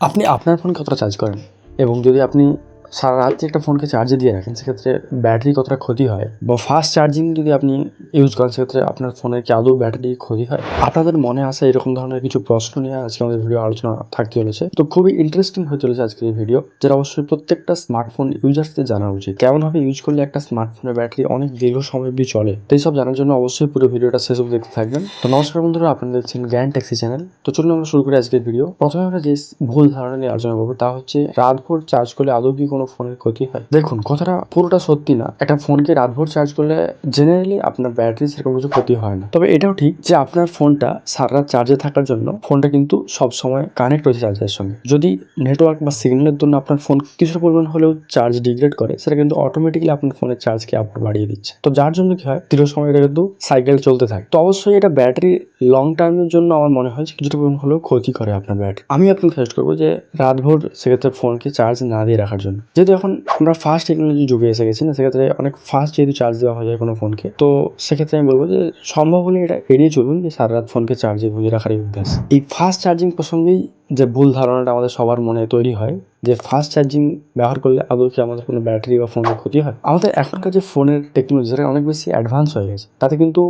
আপনি আপনার ফোন কতটা চার্জ করেন? এবং যদি আপনি সারা রাত একটা ফোনকে চার্জে দিয়ে রাখেন, সেক্ষেত্রে ব্যাটারি কতটা ক্ষতি হয়? বা ফাস্ট চার্জিং যদি আপনি ইউজ করেন, সেক্ষেত্রে আপনার ফোনের কি আদৌ ব্যাটারি ক্ষতি হয়? আপনাদের মনে আসে এরকম ধরনের কিছু প্রশ্ন নিয়ে আজকে আমাদের ভিডিও আলোচনা থাকতে চলেছে। তো খুবই ইন্টারেস্টিং হয়ে চলেছে আজকের এই ভিডিও যেটা অবশ্যই প্রত্যেকটা স্মার্টফোন ইউজার্সদের জানা উচিত। কেমনভাবে ইউজ করলে একটা স্মার্টফোনের ব্যাটারি অনেক দীর্ঘ সময় অব্দি চলে? তো এইসব জানার জন্য অবশ্যই পুরো ভিডিওটা শেষ অব্দি দেখতে থাকবেন। তো নমস্কার বন্ধুরা, আপনারা দেখছেন জ্ঞান ট্যাক্সি চ্যানেল তো চলুন আমরা শুরু করি আজকের ভিডিও প্রথমে আমরা যে ভুল ধারণা নিয়ে আলোচনা করব, তা হচ্ছে রাতভর চার্জ করলে আদৌ কি কোনো ফোনের ক্ষতি হয়? দেখুন, কথাটা পুরোটা সত্যি না। একটা ফোনকে রাতভর চার্জ করলে জেনারেলি আপনার ব্যাটারি সেরকম কিছু ক্ষতি হয় না। তবে এটাও ঠিক যে আপনার ফোনটা সারা চার্জে থাকার জন্য ফোনটা কিন্তু সব সময় কানেক্ট রয়েছে চার্জারের সঙ্গে। যদি নেটওয়ার্ক বা সিগন্যালের জন্য আপনার ফোন কিছুটা পরিমাণ হলেও চার্জ ডিগ্রেড করে, সেটা কিন্তু অটোমেটিক্যালি আপনার ফোনের চার্জকে আপনার বাড়িয়ে দিচ্ছে। তো যার জন্য কি হয়? দীর্ঘ সময় এটা কিন্তু সাইকেল চলতে থাকে। তো অবশ্যই এটা ব্যাটারি লং টার্মের জন্য আমার মনে হয় যে কিছুটা পরিমাণ হলেও ক্ষতি করে আপনার ব্যাটারি আমি আপনাকে সাজেস্ট করব যে রাতভর সেক্ষেত্রে ফোনকে চার্জ না দিয়ে রাখার জন্য। যেহেতু এখন আমরা ফাস্ট টেকনোলজি যুগে এসে গেছি না, সেক্ষেত্রে অনেক ফাস্ট যেহেতু চার্জ দেওয়া হয়ে যায় কোনো ফোনকে তো সেক্ষেত্রে আমি বলব যে সম্ভব হলে এটা এড়িয়ে চলুন যে সারা রাত ফোনকে চার্জে ভুজে রাখার এই অভ্যাস এই ফাস্ট চার্জিং প্রসঙ্গেই যে ভুল ধারণাটা আমাদের সবার মনে তৈরি হয়, যে ফাস্ট চার্জিং ব্যবহার করলে আদৌ কি আমাদের কোনো ব্যাটারি বা ফোনের ক্ষতি হয়? আমাদের এখনকার যে ফোনের টেকনোলজি সেটা অনেক বেশি অ্যাডভান্স হয়ে গেছে। তাতে কিন্তু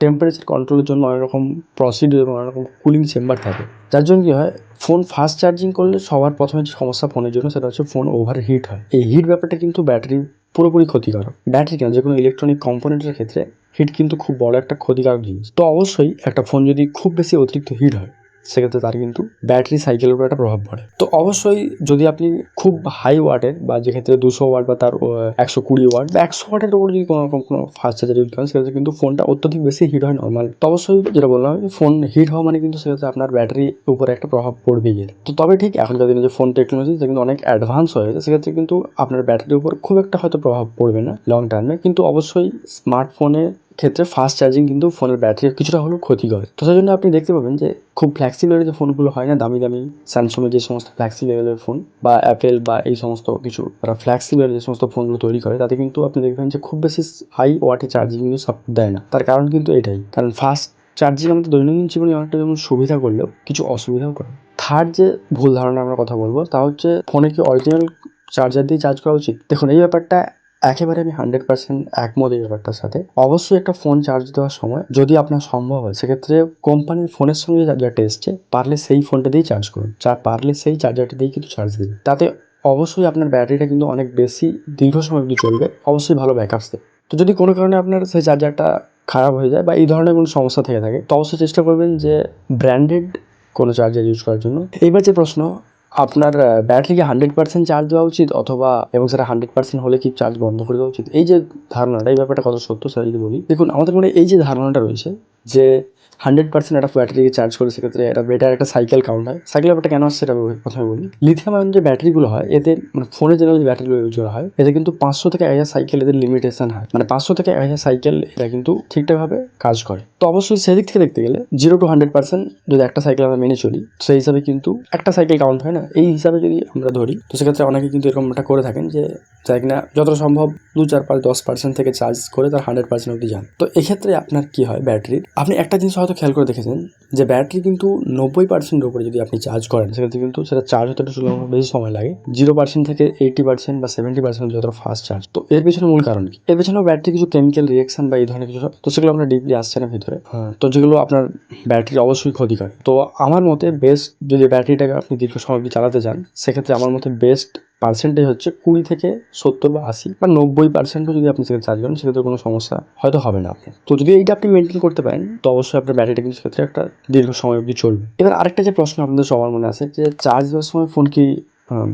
টেম্পারেচার কন্ট্রোলের জন্য অনেক রকম প্রসিডিওর অনেক রকম কুলিং চেম্বার থাকে। যার জন্য কী হয় ফোন ফাস্ট চার্জিং করলে সবার প্রথমে যে সমস্যা ফোনের জন্য সেটা হচ্ছে ফোন ওভার হিট হয়। এই হিট ব্যাপারটা কিন্তু ব্যাটারি পুরোপুরি ক্ষতিকারক। ব্যাটারি কেন? যে কোনো ইলেকট্রনিক কম্পোনেন্টের ক্ষেত্রে হিট কিন্তু খুব বড় একটা ক্ষতিকারক জিনিস। তো অবশ্যই একটা ফোন যদি খুব বেশি অতিরিক্ত হিট হয় সেক্ষেত্রে তার কিন্তু ব্যাটারি সাইকেলের উপর একটা প্রভাব পড়ে। তো অবশ্যই যদি আপনি খুব হাই ওয়াটের বা যেক্ষেত্রে দুশো ওয়াট বা তার একশো কুড়ি ওয়াট বা একশো ওয়াটের উপর যদি কোনো রকম কোনো ফাস্ট চার্জার ইউজ করেন, সেক্ষেত্রে কিন্তু ফোনটা অত্যধিক বেশি হিট হয় নর্মাল তো অবশ্যই যেটা বললাম ফোন হিট হওয়া মানে কিন্তু সেক্ষেত্রে আপনার ব্যাটারির উপরে একটা প্রভাব পড়বেই। তো তবে ঠিক এখনকার দিনে যে ফোন টেকনোলজি সেটা কিন্তু অনেক অ্যাডভান্স হয়ে গেছে, সেক্ষেত্রে কিন্তু আপনার ব্যাটারির উপর খুব একটা হয়তো প্রভাব পড়বে না লং টার্মে কিন্তু অবশ্যই স্মার্টফোনে ক্ষেত্রে ফাস্ট চার্জিং কিন্তু ফোনের ব্যাটারির কিছুটা হলেও ক্ষতি করে তো সেই জন্য আপনি দেখতে পাবেন যে খুব ফ্ল্যাক্সিবলের যে ফোনগুলো হয় না, দামি দামি স্যামসংয়ের যে সমস্ত ফ্ল্যাক্সি লেভেলের ফোন বা অ্যাপেল বা এই সমস্ত কিছু, তারা ফ্ল্যাক্সিবলের যে সমস্ত ফোনগুলো তৈরি করে, তাতে কিন্তু আপনি দেখবেন যে খুব বেশি হাই ওয়াটে চার্জিং কিন্তু সাপোর্ট দেয় না। তার কারণ কিন্তু এটাই, কারণ ফাস্ট চার্জিং আমাদের দৈনন্দিন জীবনে অনেকটা যেমন সুবিধা করলেও কিছু অসুবিধাও করে। থার্ড যে ভুল ধারণা আমরা কথা বলব, তা হচ্ছে ফোনে কি অরিজিনাল চার্জার দিয়ে চার্জ করা উচিত? দেখুন, এই ব্যাপারটা একেবারে আমি হান্ড্রেড পার্সেন্ট একমত এই ব্যাপারটার সাথে। অবশ্যই একটা ফোন চার্জ দেওয়ার সময় যদি আপনার সম্ভব হয়, সেক্ষেত্রে কোম্পানির ফোনের সঙ্গে চার্জারটা এসছে পারলে সেই ফোনটা দিয়েই চার্জ করুন। চা পারলে সেই চার্জারটা দিয়েই কিন্তু চার্জ দিন তাতে অবশ্যই আপনার ব্যাটারিটা কিন্তু অনেক বেশি দীর্ঘ সময় অবধি চলবে। অবশ্যই ভালো ব্যাকআপস দেবে। তো যদি কোনো কারণে আপনার সেই চার্জারটা খারাপ হয়ে যায় বা এই ধরনের কোনো সমস্যা থেকে থাকে, তো অবশ্যই চেষ্টা করবেন যে ব্র্যান্ডেড কোনো চার্জার ইউজ করার জন্য। এইবার যে প্রশ্ন আপনার ব্যাটারিকে হান্ড্রেড পার্সেন্ট চার্জ দেওয়া উচিত অথবা, এবং সেটা হান্ড্রেড পার্সেন্ট হলে কি চার্জ বন্ধ করে দেওয়া উচিত? এই যে ধারণাটা, এই ব্যাপারটা কত সত্য সেটা যদি বলি। দেখুন, আমাদের মনে এই যে ধারণাটা রয়েছে যে হান্ড্রেড পার্সেন্ট একটা ব্যাটারিকে চার্জ করে সেক্ষেত্রে এটা বেটার একটা সাইকেল কাউন্ট হয়। সাইকেল ব্যাপারটা কেন আসছে সেটা প্রথমে বলি। লিথিয়াম আয়ন যে ব্যাটারিগুলো হয় এতে মানে ফোনে যেগুলো যে ব্যাটারিগুলো ইউজ করা হয় এতে কিন্তু পাঁচশো থেকে এক হাজার সাইকেল এদের লিমিটেশন হয়। মানে পাঁচশো থেকে এক হাজার সাইকেল এটা কিন্তু ঠিকঠাকভাবে কাজ করে। তো অবশ্যই সেদিক থেকে দেখতে গেলে জিরো টু হান্ড্রেড পার্সেন্ট যদি একটা সাইকেল আমরা মেনে চলি, সেই হিসাবে কিন্তু একটা সাইকেল কাউন্ট হয় না। এই হিসাবে যদি আমরা ধরি, তো সেক্ষেত্রে অনেকে কিন্তু এরকমটা করে থাকেন যে যাই কিনা যতটা সম্ভব দু, চার, পাঁচ, দশ পার্সেন্ট থেকে চার্জ করে তার হান্ড্রেড পার্সেন্ট অবধি যান। তো এক্ষেত্রে আপনার কি হয় ব্যাটারির আপনি একটা জিনিস হয়তো খেয়াল করে দেখেছেন যে ব্যাটারি কিন্তু নব্বই পার্সেন্টের উপরে যদি আপনি চার্জ করেন সেক্ষেত্রে কিন্তু সেটা চার্জ হতে একটু বেশি সময় লাগে। জিরো পার্সেন্ট থেকে এইটি পার্সেন্ট বা সেভেন্টি পার্সেন্ট যতটা ফাস্ট চার্জ তো এর পেছনে মূল কারণ কি? এর পেছনেও ব্যাটারি কিছু কেমিক্যাল রিয়েকশন বা এই ধরনের কিছু তো সেগুলো আমরা ডিপলি আসছে না ভিতরে। হ্যাঁ, তো যেগুলো আপনার ব্যাটারি অবশ্যই ক্ষতি করে। তো আমার মতে বেস্ট যদি ব্যাটারিটাকে আপনি দীর্ঘ সময় চালাতে চান সেক্ষেত্রে আমার মতে বেস্ট পার্সেন্টেজ হচ্ছে কুড়ি থেকে সত্তর বা আশি বা নব্বই পার্সেন্টও যদি আপনি সেক্ষেত্রে চার্জ করেন, সেক্ষেত্রে কোনো সমস্যা হয়তো হবে না আপনার। তো যদি এইটা আপনি মেনটেন করতে পারেন, তো অবশ্যই আপনার ব্যাটারিটা কিন্তু সেক্ষেত্রে একটা দীর্ঘ সময় অবধি চলবে। এবার আরেকটা যে প্রশ্ন আপনাদের সবার মনে আছে, যে চার্জ দেওয়ার সময় ফোন কি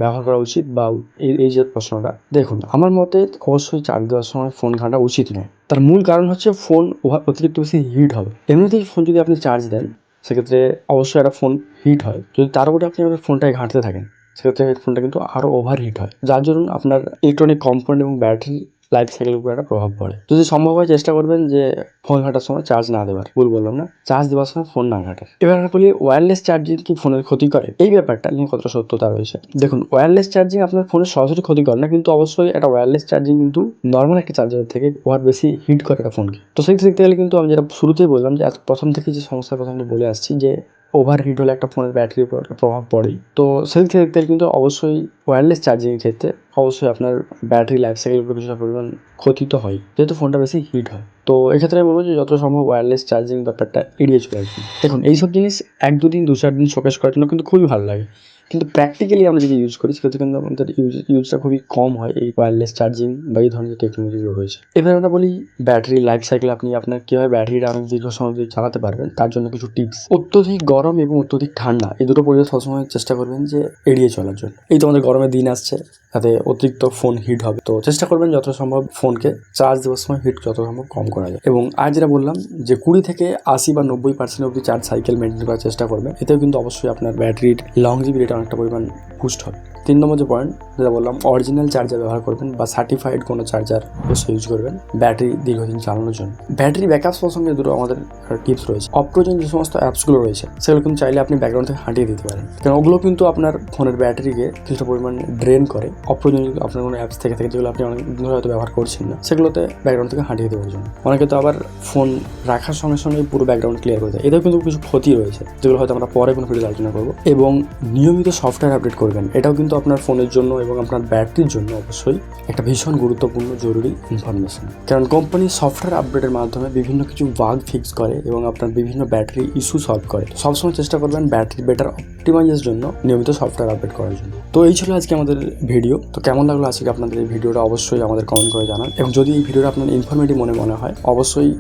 ব্যবহার করা উচিত বা এই এই যে প্রশ্নটা, দেখুন, আমার মতে অবশ্যই চার্জ দেওয়ার সময় ফোন ঘাঁটা উচিত নয়। তার মূল কারণ হচ্ছে ফোন অতিরিক্ত বেশি হিট হবে। এমনিতেই ফোন যদি আপনি চার্জ দেন, সেক্ষেত্রে অবশ্যই একটা ফোন হিট হয়। যদি তার উপরে আপনি আপনার ফোনটাকে ঘাঁটতে থাকেন সেক্ষেত্রে হেডফোনটা কিন্তু আরও ওভার হিট হয়। যার জন্য আপনার ইলেকট্রনিক কম্পোনেন্ট এবং ব্যাটারি লাইফ সাইকেলের উপর একটা প্রভাব পড়ে। যদি সম্ভব হয় চেষ্টা করবেন যে ফোন ঘাটার সময় চার্জ না দেওয়ার। ভুল বললাম না? চার্জ দেওয়ার সময় ফোন না ঘাটার। এবার বলি ওয়্যারলেস চার্জিং কি ফোনের ক্ষতি করে? এই ব্যাপারটা নিয়ে কতটা সত্যতা রয়েছে? দেখুন ওয়্যারলেস চার্জিং আপনার ফোনের সরাসরি ক্ষতি করে না, কিন্তু অবশ্যই একটা ওয়্যারলেস চার্জিং কিন্তু নর্মাল একটা চার্জারের থেকে ওয়ার বেশি হিট করে একটা ফোনকে তো সেই দেখতে গেলে কিন্তু আমি যেটা শুরুতেই বললাম যে প্রথম থেকে যে সমস্যার কথা আমি বলে আসছি যে ওভার হিট হলে একটা ফোনের ব্যাটারির উপর প্রভাব পড়েই। তো সেই ক্ষেত্রে কিন্তু অবশ্যই ওয়্যারলেস চার্জিংয়ের ক্ষেত্রে অবশ্যই আপনার ব্যাটারি লাইফ সাইকেল উপর কিছুটা পরিমাণ ক্ষতি তো হয়, যেহেতু ফোনটা বেশি হিট হয়। তো এক্ষেত্রে আমি বলব যে যত সম্ভব ওয়্যারলেস চার্জিং ব্যাপারটা এড়িয়ে চলে আসবে দেখুন, এইসব জিনিস এক দুদিন, দু চার দিন শোকেস করার জন্য কিন্তু খুবই ভালো লাগে। কিন্তু প্র্যাকটিক্যালি আমরা যদি ইউজ করি, সেক্ষেত্রে কিন্তু আমাদের ইউজ ইউজটা খুবই কম হয় এই ওয়্যারলেস চার্জিং বা এই ধরনের টেকনোলজি রয়েছে। এবার আমরা বলি ব্যাটারি লাইফ সাইকেল আপনি আপনার কীভাবে ব্যাটারিটা অনেক দীর্ঘ সময় ধরে চালাতে পারবেন, তার জন্য কিছু টিপস অত্যধিক গরম এবং অত্যধিক ঠান্ডা, এই দুটো পরিবেশ সবসময় চেষ্টা করবেন যে এড়িয়ে চলার জন্য। এই তো আমাদের গরমের দিন আসছে। তাতে অতিরিক্ত ফোন হিট হবে। তো চেষ্টা করবেন যত সম্ভব ফোনকে চার্জ দেওয়ার সময় হিট যত সম্ভব কম করা যায়। এবং আর যেটা বললাম যে কুড়ি থেকে আশি বা নব্বই পার্সেন্ট অব্দি চার্জ সাইকেল মেনটেন করার চেষ্টা করবেন। এতেও কিন্তু অবশ্যই আপনার ব্যাটারির লং জিবিলিটি অনেকটা পরিমাণ বুস্ট হবে। তিন নম্বর যে পয়েন্ট যেটা বললাম অরিজিনাল চার্জার ব্যবহার করবেন বা সার্টিফাইড কোনো চার্জার অবশ্যই ইউজ করবেন ব্যাটারি দীর্ঘদিন চালানোর জন্য। ব্যাটারি ব্যাকআপ প্রসঙ্গে দুটো আমাদের টিপস রয়েছে। অপ্রয়োজন যে সমস্ত অ্যাপসগুলো রয়েছে, সেগুলো কিন্তু চাইলে আপনি ব্যাকগ্রাউন্ড থেকে হাঁটিয়ে দিতে পারেন। কারণ ওগুলো কিন্তু আপনার ফোনের ব্যাটারিকে কিছুটা পরিমাণ ড্রেন করে। অপ্রয়োজনীয় আপনার কোনো অ্যাপস থেকে থাকে, যেগুলো আপনি অনেক দিন হয়তো ব্যবহার করছেন না, সেগুলোতে ব্যাকগ্রাউন্ড থেকে হাঁটিয়ে দেওয়ার জন্য অনেকে তো আবার ফোন রাখার সঙ্গে সঙ্গে পুরো ব্যাকগ্রাউন্ড ক্লিয়ার করে দেয়। এতেও কিন্তু কিছু ক্ষতি রয়েছে, যেগুলো হয়তো আমরা পরে কোনো ভিডিও আলোচনা করব। এবং নিয়মিত সফটওয়্যার আপডেট করবেন। এটাও কিন্তু আপনার ফোনের জন্য এবং আপনার ব্যাটারির জন্য অবশ্যই একটা ভীষণ গুরুত্বপূর্ণ জরুরি ইনফরমেশন কারণ কোম্পানি সফটওয়্যার আপডেটের মাধ্যমে বিভিন্ন কিছু বাগ ফিক্স করে এবং আপনার বিভিন্ন ব্যাটারি ইস্যু সলভ করে। সবসময় চেষ্টা করবেন ব্যাটারি বেটার অপটিমাইজের জন্য নিয়মিত সফটওয়্যার আপডেট করার জন্য। তো এই ছিল আজকে আমাদের ভিডিও তো কেমন লাগল আজকে আপনাদের এই ভিডিওটা অবশ্যই আমাদের কমেন্ট করে জানান। এবং যদি এই ভিডিওটা আপনার ইনফরমেটিভ মনে মনে হয়, অবশ্যই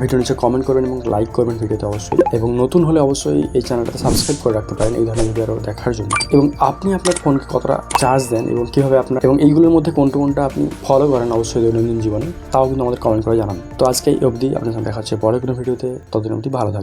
ভিডিও নিচে কমেন্ট করবেন এবং লাইক করবেন ভিডিওতে অবশ্যই। এবং নতুন হলে অবশ্যই এই চ্যানেলটা সাবস্ক্রাইব করে রাখতে পারেন। এই ধরনের ভিডিও দেখার জন্য। এবং আপনি আপনার ফোনকে কতটা চার্জ দেন এবং কীভাবে আপনার এবং এইগুলোর মধ্যে কোনটা কোনটা আপনি ফলো করেন অবশ্যই দৈনন্দিন জীবনে, তাও কিন্তু আমাদের কমেন্ট করে জানান। তো আজকে এই অবধি, আপনার সঙ্গে দেখা হচ্ছে পরে কোনো ভিডিওতে ততদিন অবধি ভালো থাকবেন।